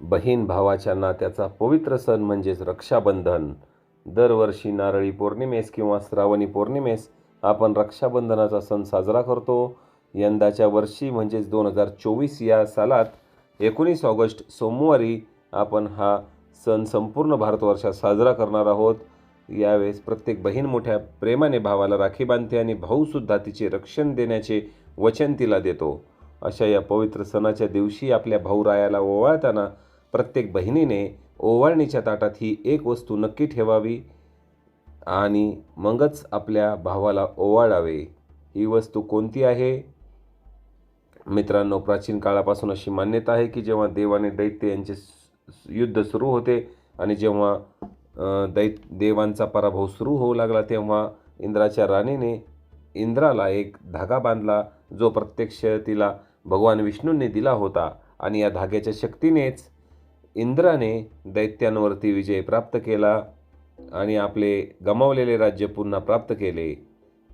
बहीण भावाच्या नात्याचा पवित्र सण म्हणजेच रक्षाबंधन. दरवर्षी नारळी पौर्णिमेस किंवा श्रावणी पौर्णिमेस आपण रक्षाबंधनाचा सण साजरा करतो. यंदाच्या वर्षी म्हणजेच दोन हजार चोवीस या सालात एकोणीस ऑगस्ट सोमवारी आपण हा सण संपूर्ण भारतवर्षात साजरा करणार आहोत. यावेळेस प्रत्येक बहीण मोठ्या प्रेमाने भावाला राखी बांधते आणि भाऊसुद्धा तिचे रक्षण देण्याचे वचन तिला देतो. अशा या पवित्र सणाच्या दिवशी आपल्या भाऊरायाला ओवाळताना प्रत्येक बहिणीने ओवाळणीच्या ताटात ही एक वस्तू नक्की ठेवावी आणि मगच आपल्या भावाला ओवाळावे. ही वस्तू कोणती आहे? मित्रांनो प्राचीन काळापासून अशी मान्यता आहे की जेव्हा देव आणि दैत्य यांचे युद्ध सुरू होते आणि जेव्हा दैत देवांचा पराभव सुरू होऊ लागला तेव्हा इंद्राच्या राणीने इंद्राला एक धागा बांधला जो प्रत्यक्ष तिला भगवान विष्णूंनी दिला होता आणि या धाग्याच्या शक्तीनेच इंद्राने दैत्यांवरती विजय प्राप्त केला आणि आपले गमावलेले राज्य पुन्हा प्राप्त केले.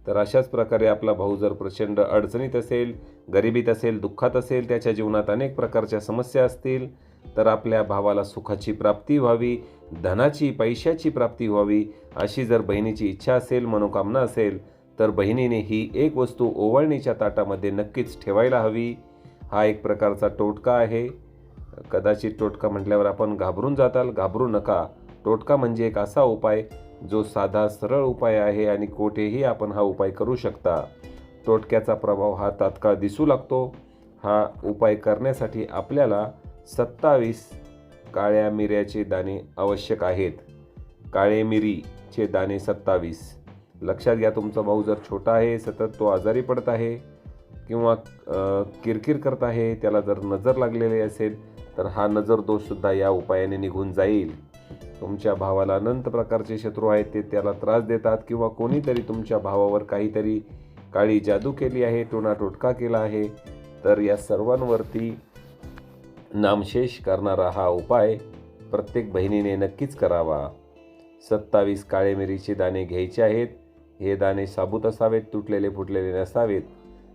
तर अशाच प्रकारे आपला भाऊ जर प्रचंड अडचणीत असेल गरिबीत असेल दुःखात असेल त्याच्या जीवनात अनेक प्रकारच्या समस्या असतील तर आपल्या भावाला सुखाची प्राप्ती व्हावी धनाची पैशाची प्राप्ती व्हावी अशी जर बहिणीची इच्छा असेल मनोकामना असेल तर बहिणीने ही एक वस्तू ओवाळणीच्या ताटामध्ये नक्कीच ठेवायला हवी. हा एक प्रकारचा टोटका आहे. कदाचित टोटका म्हटल्यावर आपण घाबरून जाताल घाबरू नका. टोटका म्हणजे एक असा उपाय जो साधा सरळ उपाय आहे आणि कोठेही आपण हा उपाय करू शकता. टोटक्याचा प्रभाव हा तात्काळ दिसू लागतो. हा उपाय करण्यासाठी आपल्याला सत्तावीस काळ्या मिऱ्याचे दाणे आवश्यक आहेत. काळे मिरीचे दाणे सत्तावीस. लक्षात घ्या तुमचा भाऊ जर छोटा आहे सतत तो आजारी पडत आहे किंवा किरकिर करत आहे त्याला जर नजर लागलेली असेल तर हा नजर दोषसुद्धा या उपायाने निघून जाईल. तुमच्या भावाला अनंत प्रकारचे शत्रू आहेत ते त्याला त्रास देतात किंवा कोणीतरी तुमच्या भावावर काहीतरी काळी जादू केली आहे टोना टोटका केला आहे तर या सर्वांवरती नामशेष करणारा हा उपाय प्रत्येक बहिणीने नक्कीच करावा. सत्तावीस काळे मिरीचे दाणे घ्यायचे आहेत. हे दाणे साबूत असावेत तुटलेले फुटलेले नसावेत.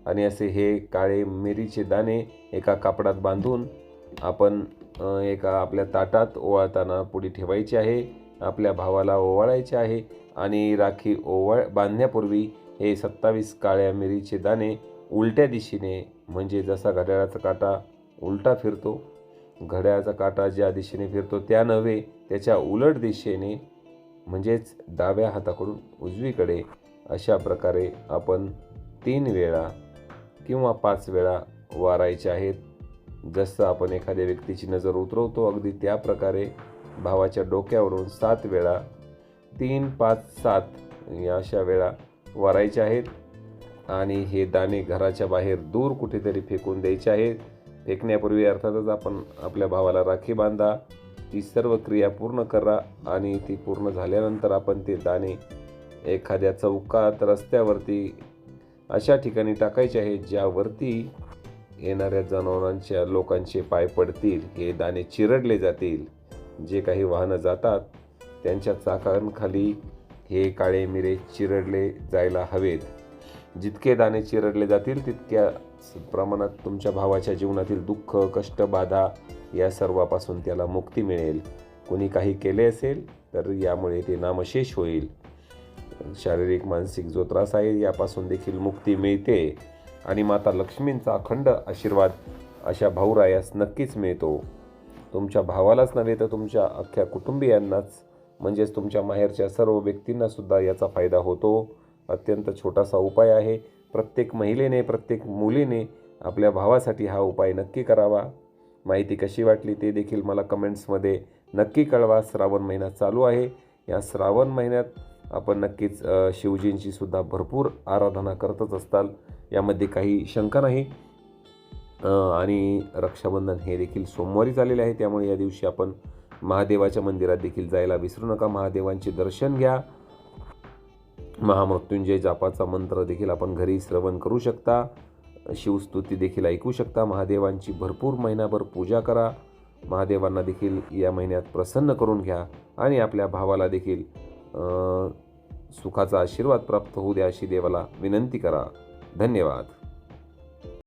आणि असे हे काळे मिरीचे दाणे एका कापडात बांधून आपण एका आपल्या ताटात ओवाळताना पुढे ठेवायचे आहे आपल्या भावाला ओवाळायचे आहे आणि राखी ओवाळ बांधण्यापूर्वी हे सत्तावीस काळ्या मिरीचे दाणे उलट्या दिशेने म्हणजे जसा घड्याळाचा काटा उलटा फिरतो घड्याळाचा काटा ज्या दिशेने फिरतो त्या नव्हे त्याच्या उलट दिशेने म्हणजेच डाव्या हाताकडून उजवीकडे अशा प्रकारे आपण तीन वेळा किंवा पाच वेळा वारायचे आहेत. जसं आपण एखाद्या व्यक्तीची नजर उतरवतो अगदी त्या प्रकारे भावाच्या डोक्यावरून सात वेळा तीन पाच सात या अशा वेळा वरायच्या आहेत. आणि हे दाणे घराच्या बाहेर दूर कुठेतरी फेकून द्यायचे आहेत. फेकण्यापूर्वी अर्थातच आपण आपल्या भावाला राखी बांधा ती सर्व क्रिया पूर्ण करा आणि ती पूर्ण झाल्यानंतर आपण ते दाणे एखाद्या चौकात रस्त्यावरती अशा ठिकाणी टाकायचे आहेत ज्यावरती येणाऱ्या जनावरांच्या लोकांचे पाय पडतील हे दाणे चिरडले जातील. जे काही वाहनं जातात त्यांच्या चाकांखाली हे काळे मिरे चिरडले जायला हवेत. जितके दाणे चिरडले जातील तितक्या प्रमाणात तुमच्या भावाच्या जीवनातील दुःख कष्ट बाधा या सर्वापासून त्याला मुक्ती मिळेल. कोणी काही केले असेल तर यामुळे ते नामशेष होईल. शारीरिक मानसिक जो त्रास आहे यापासून देखील मुक्ती मिळते. आणि माता लक्ष्मींचा अखंड आशीर्वाद अशा भाऊरायास नक्कीच मिळतो. तुमच्या भावालाच नव्हे तर तुमच्या अख्ख्या कुटुंबियांनाच म्हणजेच तुमच्या माहेरच्या सर्व व्यक्तींनासुद्धा याचा फायदा होतो. अत्यंत छोटासा उपाय आहे. प्रत्येक महिलेने प्रत्येक मुलीने आपल्या भावासाठी हा उपाय नक्की करावा. माहिती कशी वाटली ते देखील मला कमेंट्समध्ये नक्की कळवा. श्रावण महिना चालू आहे. या श्रावण महिन्यात आपण नक्कीच शिवजींची सुद्धा भरपूर आराधना करतच असताल. यामध्ये काही शंका नाही. आणि रक्षाबंधन हे देखील सोमवारी झालेले आहे. त्यामुळे या दिवशी आपण महादेवाच्या मंदिरात देखील जायला विसरू नका. महादेवांचे दर्शन घ्या. महामृत्युंजय जापाचा मंत्र देखील आपण घरी श्रवण करू शकता. शिवस्तुती देखील ऐकू शकता. महादेवांची भरपूर महिनाभर पूजा करा. महादेवांना देखील या महिन्यात प्रसन्न करून घ्या. आणि आपल्या भावाला देखील सुखाचा आशीर्वाद प्राप्त होऊ द्या अशी देवाला विनंती करा. धन्यवाद.